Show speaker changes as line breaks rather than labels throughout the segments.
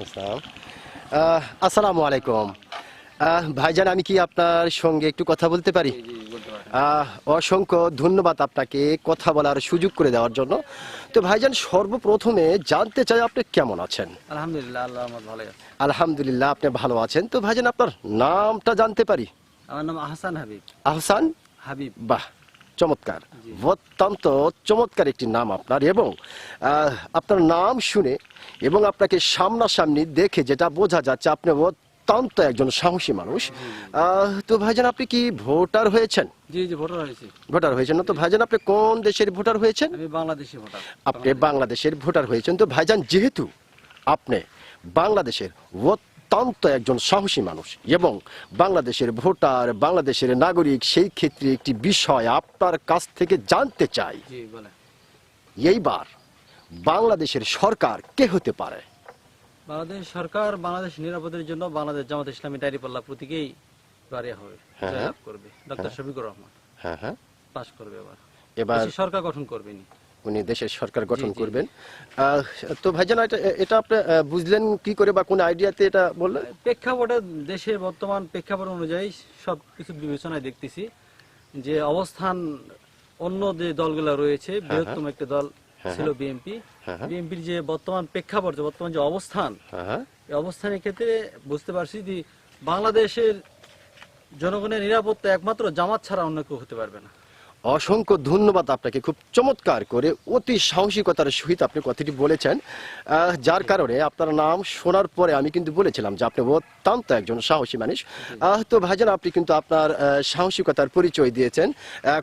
আসসালাম আহ, আসসালামু আলাইকুম। ভাইজান আমি কি আপনার সঙ্গে একটু কথা বলতে পারি? অসংখ্য ধন্যবাদ আপনাকে কথা বলার সুযোগ করে দেওয়ার জন্য। তো ভাইজান সর্বপ্রথমে জানতে চাই আপনি কেমন আছেন?
আলহামদুলিল্লাহ আল্লাহ ভালো
আলহামদুলিল্লাহ আপনি ভালো আছেন। তো ভাইজান আপনার নামটা জানতে পারি?
আমার নাম আহসান হাবিব।
আহসান?
হাবিব।
বাহ চমৎকার। অত্যন্ত চমৎকার একটি নাম আপনার এবং আপনার নাম শুনে এবং আপনাকে সামনাসামনি দেখে যেটা বোঝা যাচ্ছে আপনি অত্যন্ত একজন সাহসী মানুষ। তো ভাইজান আপনি কি ভোটার হয়েছেন?
জি জি ভোটার হয়েছি।
ভোটার হয়েছেন তো ভাইজান আপনি কোন দেশের ভোটার হয়েছেন?
আমি বাংলাদেশি ভোটার।
আপনি বাংলাদেশের ভোটার হয়েছেন। তো ভাইজান যেহেতু আপনি বাংলাদেশের অত্যন্ত একজন সাহসী মানুষ এবং বাংলাদেশের ভোটার বাংলাদেশের নাগরিক সেই ক্ষেত্রে একটি বিষয় আপনার কাছ থেকে জানতে চাই। এইবার বাংলাদেশের সরকার কে হতে পারে?
বাংলাদেশ সরকার বাংলাদেশ নিরাপদের জন্য বাংলাদেশ জামাত ইসলামী ডায়েরিপাল্লা প্রতীকেই হবে
হ্যাঁ,
করবে। ডক্টর শফিকুর রহমান
হ্যাঁ হ্যাঁ।
পাশ করবে এবার।
এবার
সরকার গঠন করবেনি
উনি দেশের সরকার গঠন। করবেন। তো ভাইজান এটা আপনি বুঝলেন কি করে বা কোন আইডিয়াতে এটা বললেন?
প্রেক্ষাপটে দেশের বর্তমান প্রেক্ষাপট অনুযায়ী সব কিছু বিবেচনায় দেখতেছি যে অবস্থান অন্য যে দলগুলো রয়েছে বৃহত্তম একটি দল ছিল বিএনপি।
হ্যাঁ, হ্যাঁ।
বিএনপির যে বর্তমান প্রেক্ষাপট বর্তমান যে অবস্থান
হ্যাঁ হ্যাঁ।
এই অবস্থানের ক্ষেত্রে বুঝতে পারছি যে বাংলাদেশের জনগণের নিরাপত্তা একমাত্র জামাত ছাড়া অন্য কেউ হতে পারবে না।
অসংখ্য ধন্যবাদ আপনাকে। খুব চমৎকার করে, অতি সাহসিকতার সহিত আপনি কথাটি বলেছেন। যার কারণে আপনার নাম শোনার পরে আমি কিন্তু বলেছিলাম যে আপনি অত্যন্ত একজন সাহসী মানুষ। তো ভাইজান, আপনি কিন্তু আপনার সাহসিকতার পরিচয় দিয়েছেন।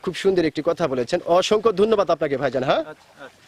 খুব সুন্দর একটি কথা বলেছেন। অসংখ্য ধন্যবাদ আপনাকে ভাইজান হ্যাঁ?
আচ্ছা আচ্ছা।